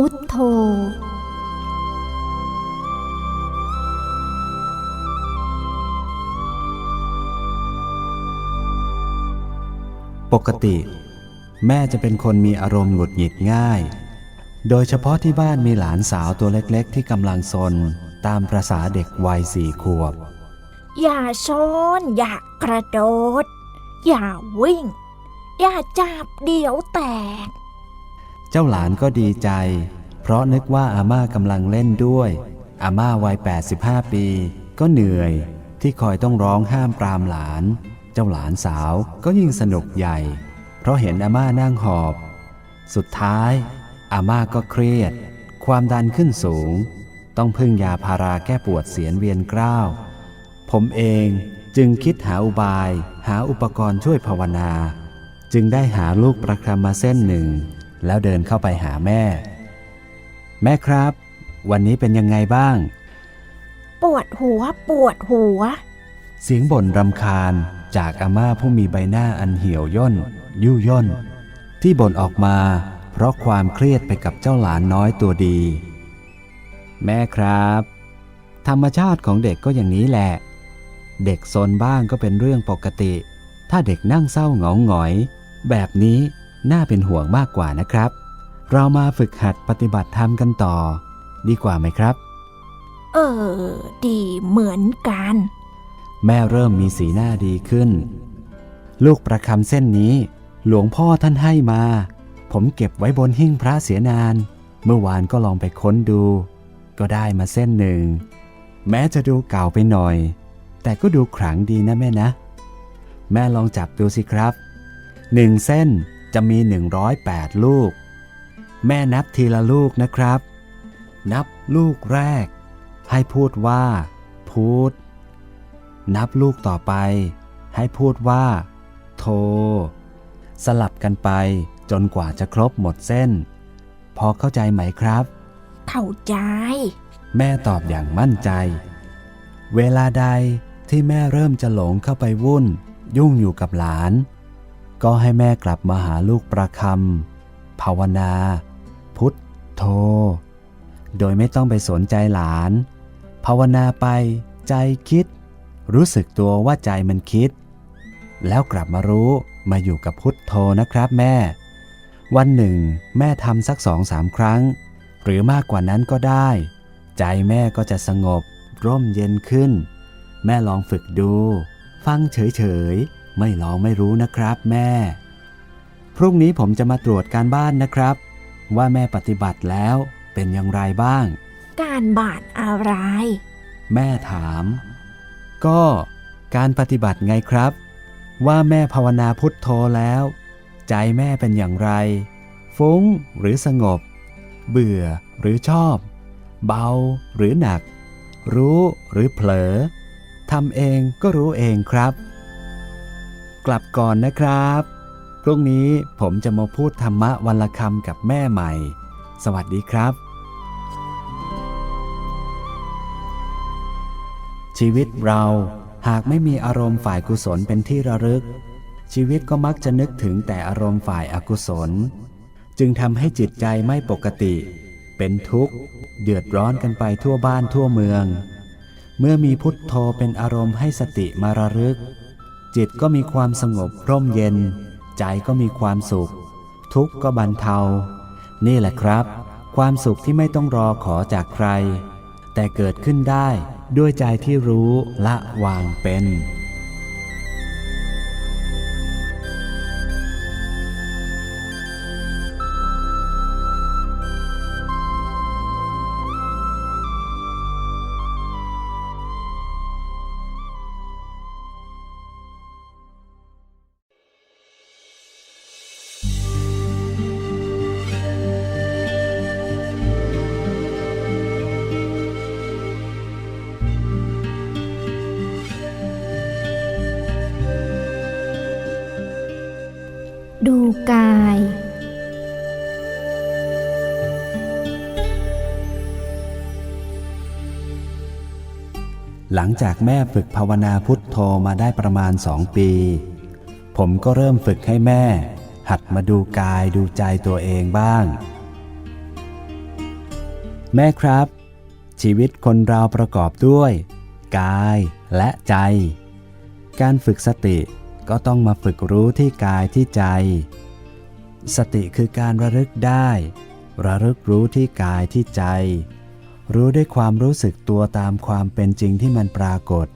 พุทโธ ปกติ แม่จะเป็นคนมีอารมณ์หงุดหงิดง่าย โดยเฉพาะที่บ้านมีหลานสาวตัวเล็กๆ ที่กำลังซนตามประษาเด็กวัยสี่ขวบ อย่าโซนอย่ากระโดด อย่าวิ่ง อย่าจับเดี๋ยวแตก เจ้าหลานก็ดีใจ เพราะนึกว่าอาม่ากำลังเล่นด้วย อาม่าวัย 85 ปี ก็เหนื่อย ที่คอยต้องร้องห้ามปรามหลาน เจ้าหลานสาวก็ยิ่งสนุกใหญ่ เพราะเห็นอาม่านั่งหอบ สุดท้าย อาม่าก็เครียด ความดันขึ้นสูง ต้องพึ่งยาพาราแก้ปวดเสียนเวียนกล้าว ผมเองจึงคิดหาอุบาย หาอุปกรณ์ช่วยภาวนา จึงได้หาลูกประคำมาเส้นหนึ่ง แล้วเดินเข้าไปหาแม่ แม่ครับ วันนี้เป็นยังไงบ้าง ปวดหัวปวดหัว เสียงบ่นรำคาญจากอาม่าผู้มีใบหน้าอันเหี่ยวย่น ยุ่ย่น ที่บ่นออกมา เพราะความเครียดไปกับเจ้าหลานน้อยตัวดี แม่ครับ ธรรมชาติของเด็กก็อย่างนี้แหละ เด็กซนบ้างก็เป็นเรื่องปกติ ถ้าเด็กนั่งเศร้าเหงาหงอย แบบนี้ น่าเป็นห่วงมากกว่านะครับ เรามาฝึกหัดปฏิบัติธรรมกันต่อ ดีกว่าไหมครับ เออ ดีเหมือนกัน แม่เริ่มมีสีหน้าดีขึ้น ลูกประคำเส้นนี้ หลวงพ่อท่านให้มา ผมเก็บไว้บนหิ้งพระเสียนาน เมื่อวานก็ลองไปค้นดู ก็ได้มาเส้นหนึ่ง แม้จะดูเก่าไปหน่อย แต่ก็ดูขลังดีนะแม่นะ แม่ลองจับดูสิครับหนึ่งเส้น จะมี 108 ลูก แม่นับทีละลูกนะครับ นับลูกแรก ให้พูดว่า พูด นับลูกต่อไป ให้พูดว่า โท สลับกันไปจนกว่าจะครบหมดเส้น พอเข้าใจไหมครับ เข้าใจ แม่ตอบอย่างมั่นใจ เวลาใดที่แม่เริ่มจะหลงเข้าไปวุ่น ยุ่งอยู่กับหลาน ก็ให้แม่กลับมาหาลูกประคำภาวนา พุทโธ โดยไม่ต้องไปสนใจหลาน ภาวนาไปใจคิด รู้สึกตัวว่าใจมันคิด แล้วกลับมารู้มาอยู่กับพุทโธนะครับแม่ วันหนึ่ง แม่ทำสักสองสามครั้ง หรือมากกว่านั้นก็ได้ ใจแม่ก็จะสงบ ร่มเย็นขึ้น แม่ลองฝึกดู ฟังเฉยๆ ไม่ลองไม่รู้นะครับแม่ พรุ่งนี้ผมจะมาตรวจการบ้านนะครับ ว่าแม่ปฏิบัติแล้วเป็นอย่างไรบ้าง การบาดอะไร แม่ถาม ก็การปฏิบัติไงครับ ว่าแม่ภาวนาพุทโธแล้ว ใจแม่เป็นอย่างไร ฟุ้งหรือสงบ เบื่อหรือชอบ เบาหรือหนัก รู้หรือเผลอทำเองก็รู้เองครับ กลับก่อนนะครับ พรุ่งนี้ผมจะมาพูดธรรมะวันละคำกับแม่ใหม่ สวัสดีครับ ชีวิตเราหากไม่มีอารมณ์ฝ่ายกุศลเป็นที่ระลึก ชีวิตก็มักจะนึกถึงแต่อารมณ์ฝ่ายอากุศล จึงทำให้จิตใจไม่ปกติ เป็นทุกข์ เดือดร้อนกันไปทั่วบ้านทั่วเมือง เมื่อมีพุทโธเป็นอารมณ์ให้สติมาระลึก จิตก็มีความสงบร่มเย็น ใจก็มีความสุข ทุกข์ก็บรรเทา นี่แหละครับ ความสุขที่ไม่ต้องรอขอจากใคร แต่เกิดขึ้นได้ด้วยใจที่รู้ละวางเป็น ดูกาย หลังจากแม่ฝึกภาวนาพุทโธมาได้ประมาณสองปี ผมก็เริ่มฝึกให้แม่ หัดมาดูกายดูใจตัวเองบ้าง แม่ครับ ชีวิตคนเราประกอบด้วย กายและใจ การฝึกสติ ก็ต้องมาฝึกรู้ที่กายที่ใจ สติคือการระลึกได้ ระลึกรู้ที่กายที่ใจ รู้ด้วยความรู้สึกตัวตามความเป็นจริงที่มันปรากฏ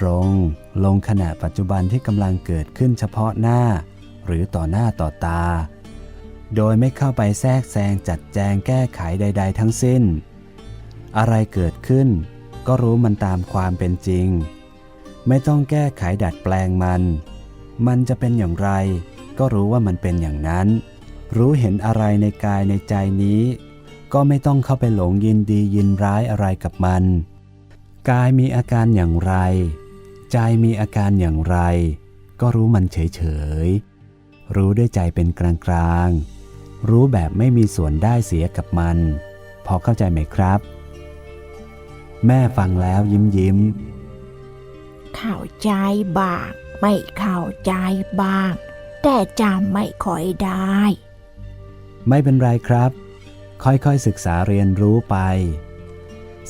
ตรงลงขณะปัจจุบันที่กำลังเกิดขึ้นเฉพาะหน้า หรือต่อหน้าต่อตา โดยไม่เข้าไปแทรกแซงจัดแจงแก้ไขใด ๆ ทั้งสิ้น อะไรเกิดขึ้น ก็รู้มันตามความเป็นจริง ไม่ต้องแก้ไขดัดแปลงมัน มันจะเป็นอย่างไร ก็รู้ว่ามันเป็นอย่างนั้น รู้เห็นอะไรในกายในใจนี้ ก็ไม่ต้องเข้าไปหลงยินดียินร้ายอะไรกับมัน กายมีอาการอย่างไร ใจมีอาการอย่างไร ก็รู้มันเฉยๆ รู้ด้วยใจเป็นกลางๆ รู้แบบไม่มีส่วนได้เสียกับมัน พอเข้าใจไหมครับ แม่ฟังแล้วยิ้มยิ้ม เข้าใจบ้าง ไม่เข้าใจบ้าง แต่จำไม่ค่อยได้ ไม่เป็นไรครับ ค่อยๆศึกษาเรียนรู้ไป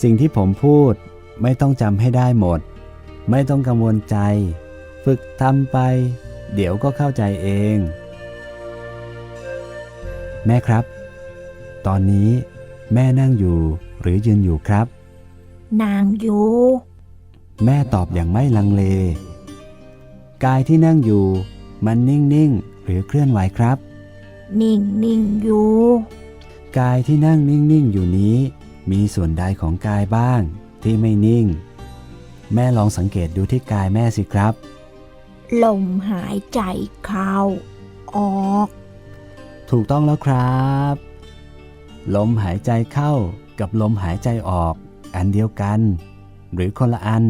สิ่งที่ผมพูดไม่ต้องจำให้ได้หมด ไม่ต้องกังวลใจ ฝึกทำไป เดี๋ยวก็เข้าใจเอง แม่ครับ ตอนนี้แม่นั่งอยู่หรือยืนอยู่ครับ นางอยู่ แม่ตอบอย่างไม่ลังเล กายที่นั่งอยู่ มันนิ่งๆหรือเคลื่อนไหวครับ นิ่งนิ่งอยู่ กายที่นั่งนิ่งๆอยู่นี้ มีส่วนใดของกายบ้างที่ไม่นิ่ง แม่ลองสังเกตดูที่กายแม่สิครับ ลมหายใจเข้า ออก ถูกต้องแล้วครับ ลมหายใจเข้ากับลมหายใจออก อันเดียวกัน หรือคนละอัน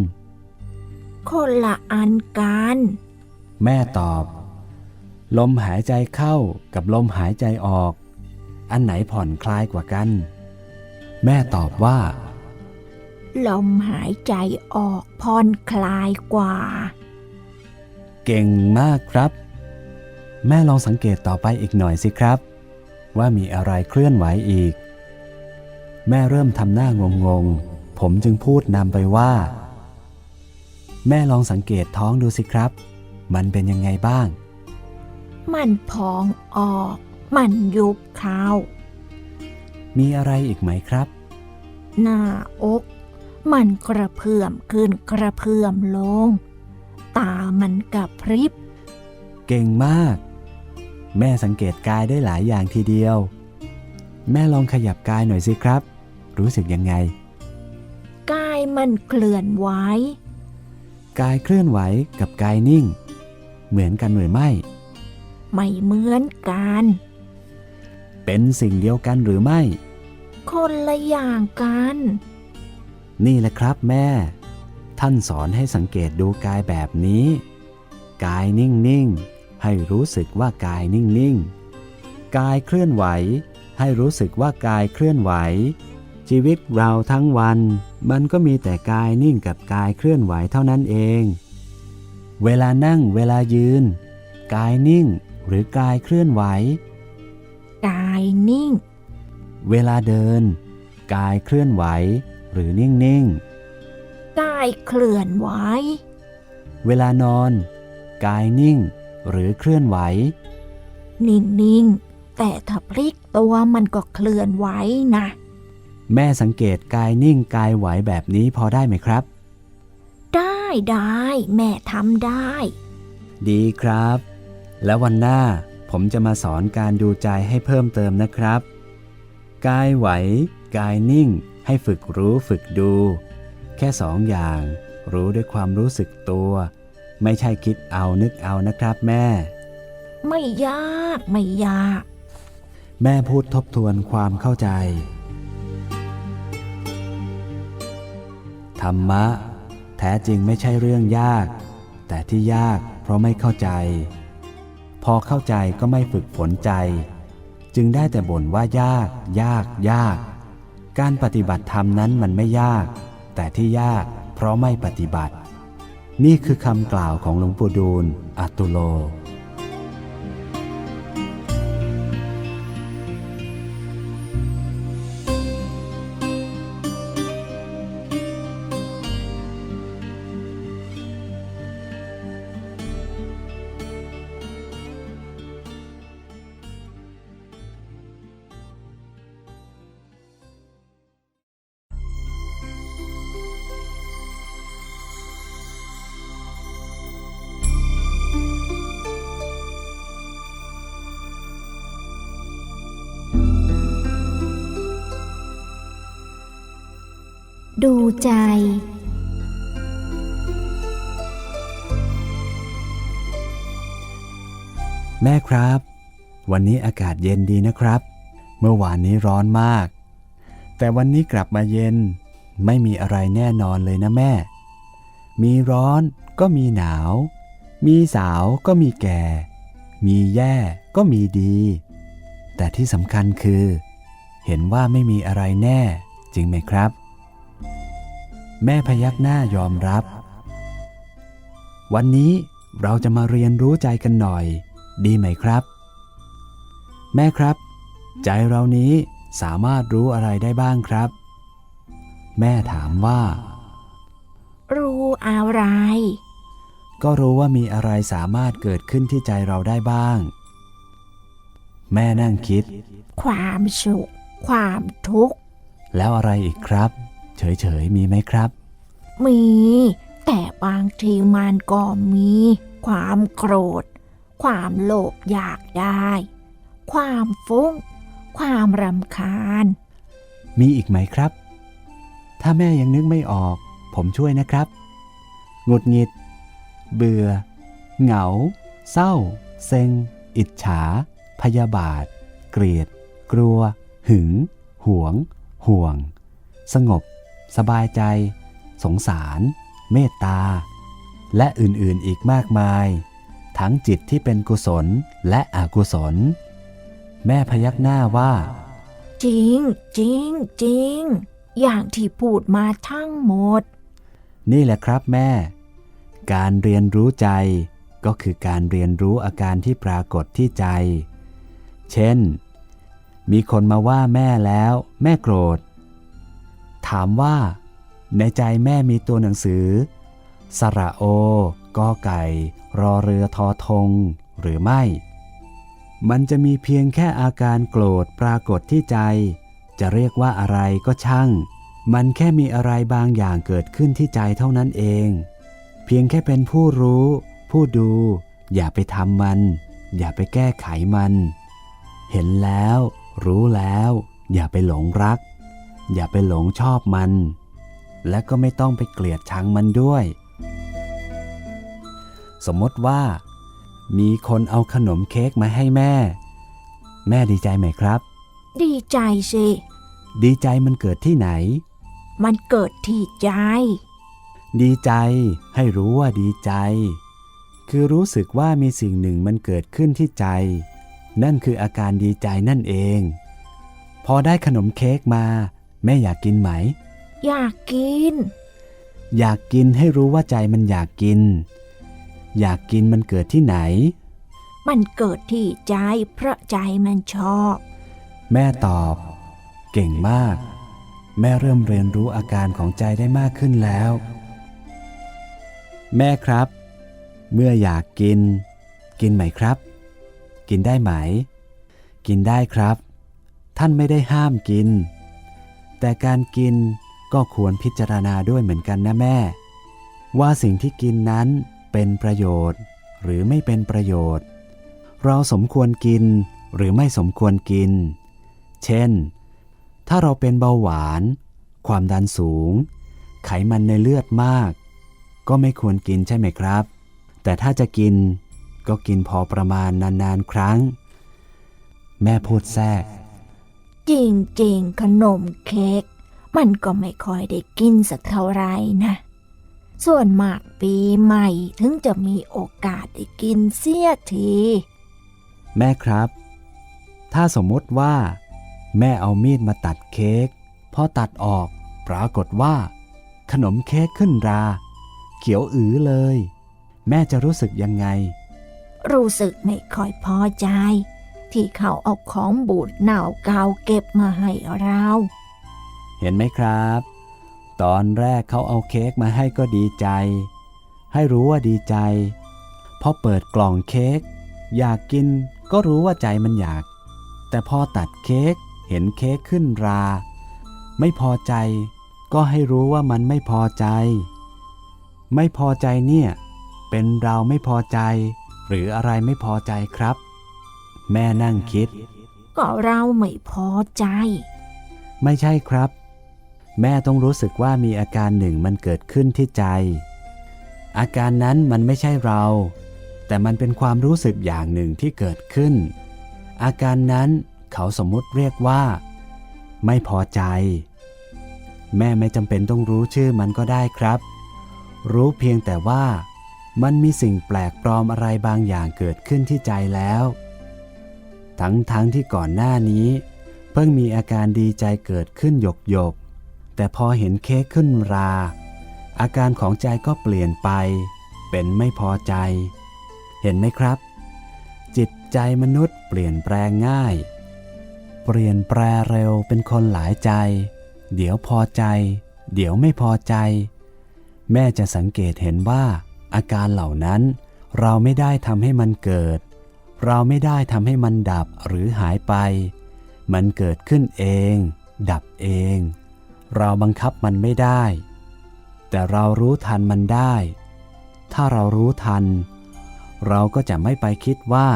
คนละอันกัน แม่ตอบ ลมหายใจเข้ากับลมหายใจออก อันไหนผ่อนคลายกว่ากัน แม่ตอบว่า ลมหายใจออกผ่อนคลายกว่า เก่งมากครับ แม่ลองสังเกตต่อไปอีกหน่อยสิครับ ว่ามีอะไรเคลื่อนไหวอีก แม่เริ่มทำหน้างงงๆ ผมจึงพูดนำไปว่า แม่ลองสังเกตท้องดูสิครับ มันเป็นยังไงบ้าง มันพองออก มันยุบเข้ามีอะไรอีกไหมครับ หน้าอก มันกระเพื่อมขึ้นกระเพื่อมลง ตามันกระพริบ เก่งมาก แม่สังเกตกายได้หลายอย่างทีเดียว แม่ลองขยับกายหน่อยสิครับ รู้สึกยังไงกาย มันเคลื่อนไหว กายเคลื่อนไหวกับกายนิ่ง เหมือนกันหรือไม่ ไม่เหมือนกัน เป็นสิ่งเดียวกันหรือไม่ คนละอย่างกัน นี่แหละครับแม่ ท่านสอนให้สังเกตดูกายแบบนี้ กายนิ่งๆ ให้รู้สึกว่ากายนิ่งๆ กายเคลื่อนไหว ให้รู้สึกว่ากายเคลื่อนไหว ชีวิตเราทั้งวัน มันก็มีแต่กายนิ่งกับกายเคลื่อนไหวเท่านั้นเอง เวลานั่งเวลายืน กายนิ่งหรือกายเคลื่อนไหว กายนิ่ง เวลาเดิน กายเคลื่อนไหว หรือนิ่งๆกายเคลื่อนไหว เวลานอน กายนิ่ง หรือเคลื่อนไหว นิ่งนิ่งๆแต่ถ้าพลิกตัวมันก็เคลื่อนไหวนะ แม่สังเกตกายนิ่งกายไหวแบบนี้พอได้ไหมครับ ได้ได้ แม่ทำได้ ดีครับ แล้ววันหน้าผมจะมาสอนการดูใจให้เพิ่มเติมนะครับ กายไหว กายนิ่ง ให้ฝึกรู้ฝึกดู แค่สองอย่าง รู้ด้วยความรู้สึกตัว ไม่ใช่คิดเอานึกเอานะครับแม่ ไม่ยากไม่ยาก แม่พูดทบทวนความเข้าใจ ธรรมะ แท้จริงไม่ใช่เรื่องยาก แต่ที่ยากเพราะไม่เข้าใจ พอเข้าใจก็ไม่ฝึกฝนใจ จึงได้แต่บ่นว่ายาก ยาก ยาก การปฏิบัติธรรมนั้นมันไม่ยาก แต่ที่ยากเพราะไม่ปฏิบัติ นี่คือคำกล่าวของหลวงปู่ดูลย์อัตตุโล ดูใจ แม่ครับ วันนี้อากาศเย็นดีนะครับ เมื่อวานนี้ร้อนมาก แต่วันนี้กลับมาเย็น ไม่มีอะไรแน่นอนเลยนะแม่ มีร้อนก็มีหนาว มีสาวก็มีแก่ มีแย่ก็มีดี แต่ที่สำคัญคือ เห็นว่าไม่มีอะไรแน่จริงไหมครับ แม่พยักหน้ายอมรับ วันนี้เราจะมาเรียนรู้ใจกันหน่อย ดีไหมครับ แม่ครับ ใจเรานี้สามารถรู้อะไรได้บ้างครับ แม่ถามว่า รู้อะไร ก็รู้ว่ามีอะไรสามารถเกิดขึ้นที่ใจเราได้บ้าง แม่นั่งคิด ความสุข ความทุกข์ แล้วอะไรอีกครับ เฉยๆมีไหมครับ มี แต่บางทีมันก็มี ความโกรธ ความโลภอยากได้ ความฟุ้ง ความรำคาญ มีอีกไหมครับ ถ้าแม่ยังนึกไม่ออก ผมช่วยนะครับหงุดหงิด เบื่อ เหงา เศร้า เซ็ง อิจฉา พยาบาท เกลียด กลัว หึง หวง ห่วง สงบ สบายใจ สงสาร เมตตา และอื่นๆอีกมากมาย ทั้งจิตที่เป็นกุศลและอกุศล แม่พยักหน้าว่า จริง จริง จริง อย่างที่พูดมาทั้งหมด นี่แหละครับแม่ การเรียนรู้ใจก็คือการเรียนรู้อาการที่ปรากฏที่ใจ เช่น มีคนมาว่าแม่แล้ว แม่โกรธ ถามว่า ในใจแม่มีตัวหนังสือ สระโอกอไก่ รอเรือทอทง หรือไม่ มันจะมีเพียงแค่อาการโกรธปรากฏที่ใจ จะเรียกว่าอะไรก็ช่าง มันแค่มีอะไรบางอย่างเกิดขึ้นที่ใจเท่านั้นเอง เพียงแค่เป็นผู้รู้ ผู้ดู อย่าไปทำมัน อย่าไปแก้ไขมัน เห็นแล้ว รู้แล้ว อย่าไปหลงรัก อย่าไปหลงชอบมัน และก็ไม่ต้องไปเกลียดชังมันด้วย สมมติว่า มีคนเอาขนมเค้กมาให้แม่ แม่ดีใจไหมครับ ดีใจสิ ดีใจมันเกิดที่ไหน มันเกิดที่ใจ ดีใจให้รู้ว่าดีใจ คือรู้สึกว่ามีสิ่งหนึ่งมันเกิดขึ้นที่ใจ นั่นคืออาการดีใจนั่นเอง พอได้ขนมเค้กมา แม่อยากกินไหม อยากกิน อยากกินให้รู้ว่าใจมันอยากกิน อยากกินมันเกิดที่ไหน มันเกิดที่ใจเพราะใจมันชอบ แม่ตอบ เก่งมาก แม่เริ่มเรียนรู้อาการของใจได้มากขึ้นแล้ว แม่ครับ เมื่ออยากกิน กินไหมครับ กินได้ไหม กินได้ครับ ท่านไม่ได้ห้ามกิน แต่การกินก็ควรพิจารณาด้วยเหมือนกันนะแม่ ว่าสิ่งที่กินนั้นเป็นประโยชน์ หรือไม่เป็นประโยชน์ เราสมควรกินหรือไม่สมควรกิน เช่น ถ้าเราเป็นเบาหวาน ความดันสูง ไขมันในเลือดมาก ก็ไม่ควรกินใช่ไหมครับ แต่ถ้าจะกินก็กินพอประมาณนานๆครั้ง แม่พูดแทรก จริงๆ ขนมเค้กมันก็ไม่ค่อยได้กินสักเท่าไหรนะ ส่วนมากปีใหม่ถึงจะมีโอกาสได้กินเสียที แม่ครับ ถ้าสมมติว่า แม่เอามีดมาตัดเค้กพอตัดออกปรากฏว่า ขนมเค้กขึ้นรา เขียวอือเลย แม่จะรู้สึกยังไง รู้สึกไม่ค่อยพอใจ ที่เขาเอาของบูดเน่าเก่าเก็บมาให้เรา เห็นไหมครับ ตอนแรกเขาเอาเค้กมาให้ก็ดีใจ ให้รู้ว่าดีใจพอเปิดกล่องเค้กอยากกินก็รู้ว่าใจมันอยาก แต่พอตัดเค้กเห็นเค้กขึ้นรา ไม่พอใจ ก็ให้รู้ว่ามันไม่พอใจ ไม่พอใจเนี่ย เป็นเราไม่พอใจ หรืออะไรไม่พอใจครับ แม่นั่งคิด ก็เราไม่พอใจ ไม่ใช่ครับ แม่ต้องรู้สึกว่ามีอาการหนึ่งมันเกิดขึ้นที่ใจ อาการนั้นมันไม่ใช่เรา แต่มันเป็นความรู้สึกอย่างหนึ่งที่เกิดขึ้น อาการนั้นเขาสมมุติเรียกว่า ไม่พอใจ แม่ไม่จำเป็นต้องรู้ชื่อมันก็ได้ครับ รู้เพียงแต่ว่ามันมีสิ่งแปลกปลอมอะไรบางอย่างเกิดขึ้นที่ใจแล้ว ทั้งทั้งที่ก่อนหน้านี้ เพิ่งมีอาการดีใจเกิดขึ้นหยกหยก แต่พอเห็นเค้กขึ้นรา อาการของใจก็เปลี่ยนไป เป็นไม่พอใจ เห็นไหมครับ จิตใจมนุษย์เปลี่ยนแปลงง่าย เปลี่ยนแปลเร็วเป็นคนหลายใจ เดี๋ยวพอใจ เดี๋ยวไม่พอใจ แม่จะสังเกตเห็นว่าอาการเหล่านั้นเราไม่ได้ทำให้มันเกิด เราไม่ได้ทำให้มันดับหรือหายไป มันเกิดขึ้นเอง ดับเอง เราบังคับมันไม่ได้ แต่เรารู้ทันมันได้ ถ้าเรารู้ทัน เราก็จะไม่ไปคิดว่า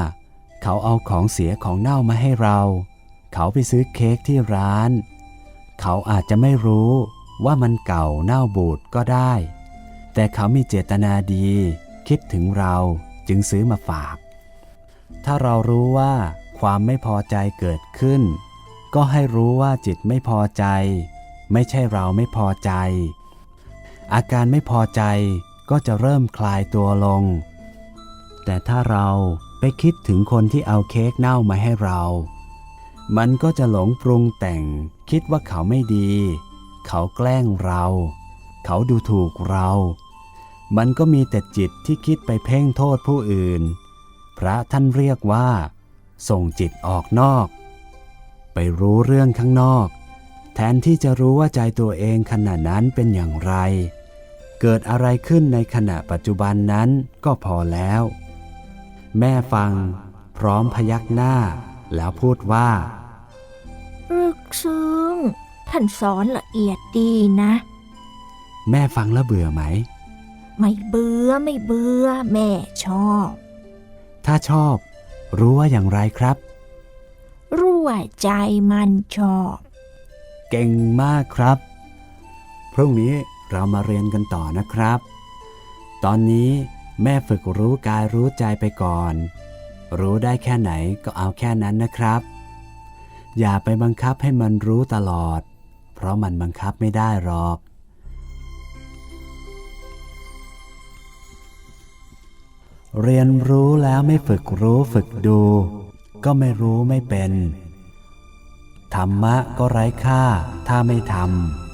เขาเอาของเสียของเน่ามาให้เรา เขาไปซื้อเค้กที่ร้าน เขาอาจจะไม่รู้ว่ามันเก่าเน่าบูดก็ได้ แต่เขามีเจตนาดี คิดถึงเราจึงซื้อมาฝาก ถ้าเรารู้ว่าความไม่พอใจเกิดขึ้น ก็ให้รู้ว่าจิตไม่พอใจ ไม่ใช่เราไม่พอใจ อาการไม่พอใจก็จะเริ่มคลายตัวลง แต่ถ้าเราไปคิดถึงคนที่เอาเค้กเน่ามาให้เรา มันก็จะหลงปรุงแต่ง คิดว่าเขาไม่ดี เขาแกล้งเรา เขาดูถูกเรา มันก็มีแต่จิตที่คิดไปเพ่งโทษผู้อื่น พระท่านเรียกว่า ส่งจิตออกนอก ไปรู้เรื่องข้างนอก แทนที่จะรู้ว่าใจตัวเองขณะนั้นเป็นอย่างไร เกิดอะไรขึ้นในขณะปัจจุบันนั้นก็พอแล้ว แม่ฟังพร้อมพยักหน้า แล้วพูดว่ารึกซึ้งท่านสอนละเอียดดีนะ แม่ฟังแล้วเบื่อไหม ไม่เบื่อไม่เบื่อแม่ชอบ ถ้าชอบ รู้ว่าอย่างไรครับรู้ว่าใจมันชอบ เก่งมากครับ พรุ่งนี้เรามาเรียนกันต่อนะครับ ตอนนี้แม่ฝึกรู้กายรู้ใจไปก่อน รู้ได้แค่ไหนก็เอาแค่นั้นนะครับ อย่าไปบังคับให้มันรู้ตลอด เพราะมันบังคับไม่ได้หรอก เรียนรู้แล้วไม่ฝึกรู้ฝึกดู ก็ไม่รู้ไม่เป็น ธรรมะก็ไร้ค่าถ้าไม่ทำ